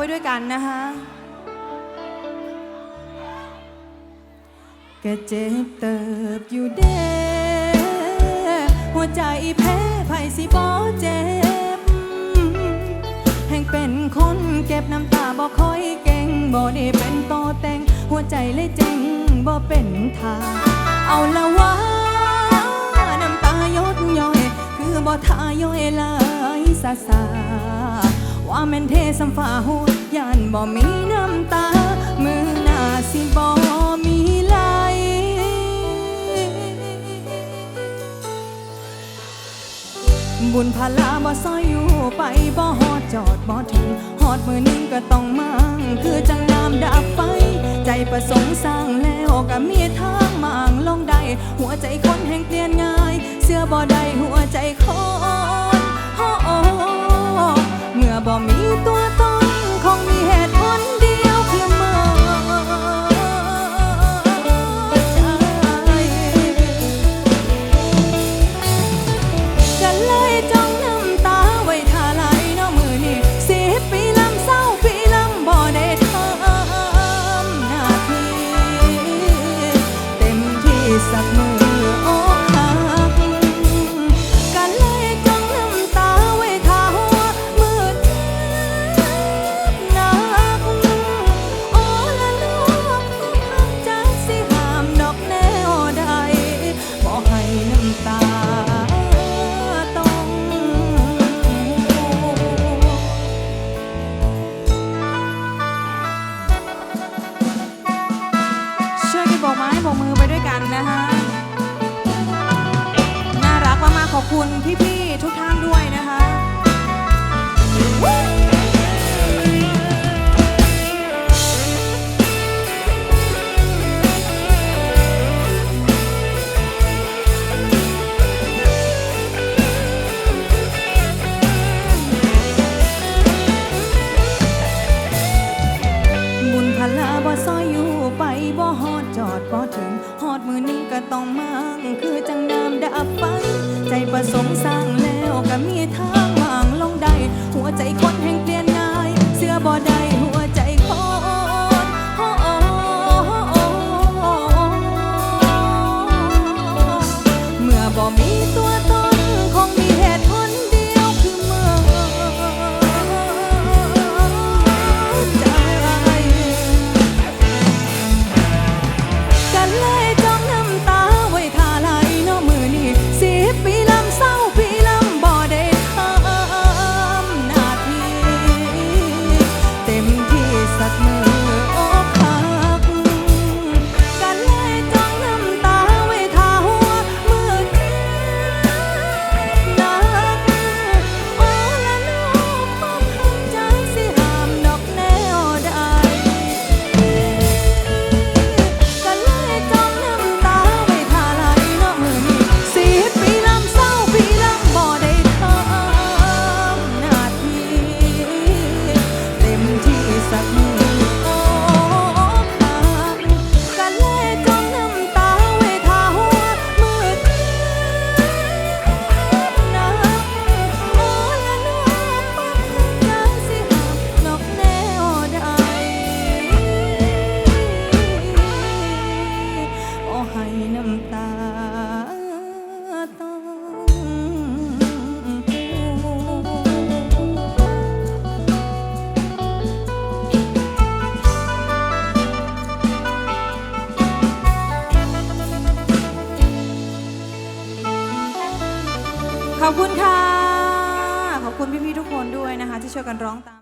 ไปด้วยกันนะคะก็เจ็บเติบอยู่เด้หัวใจแพ้ไผ่สิบ่เจ็บ แห่งเป็นคนเก็บน้ำตาบ่ค่อยเก่งบ่ได้เป็นโตอแต่ง หัวใจเลยเจ๋งบ่เป็นทางเอาละว่าน้ำตายดย้อย คือบ่ทายอยลายสาสา ว่าแม่นเทสัมฟ้าหัวยันบ่มีน้ำตา มือหน้าสิบ่มีไหลบุญพาลาบ่ซอยอยู่ไปบ่ฮอดจอดบ่ถึงฮอดมือหนึงก็ต้องมั่งคือจังน้ำดับไฟ ใจประสงค์สร้างแล้วก็มีทางมางลงได้ หัวใจคนแห่งเปลี่ยนง่าย เสื้อบ่ได้หัวใจ บ่ฮอดจอดบ่ถึงฮอดมือหนึงก็ต้องมั่งคือจังน้ำดับไฟใจประสงค์สร้างแล้วก็มีทางวางลงได้หัวใจคนแห่งเปลี่ยนง่าย เสื้อบ่ได้หัวใจคนโอ้โอ้โอ้เมื่อบ่มีตัว น้ำตาต้องขอบคุณค่ะ ขอบคุณพี่ๆทุกคนด้วยนะคะ ที่ช่วยกันร้องตาม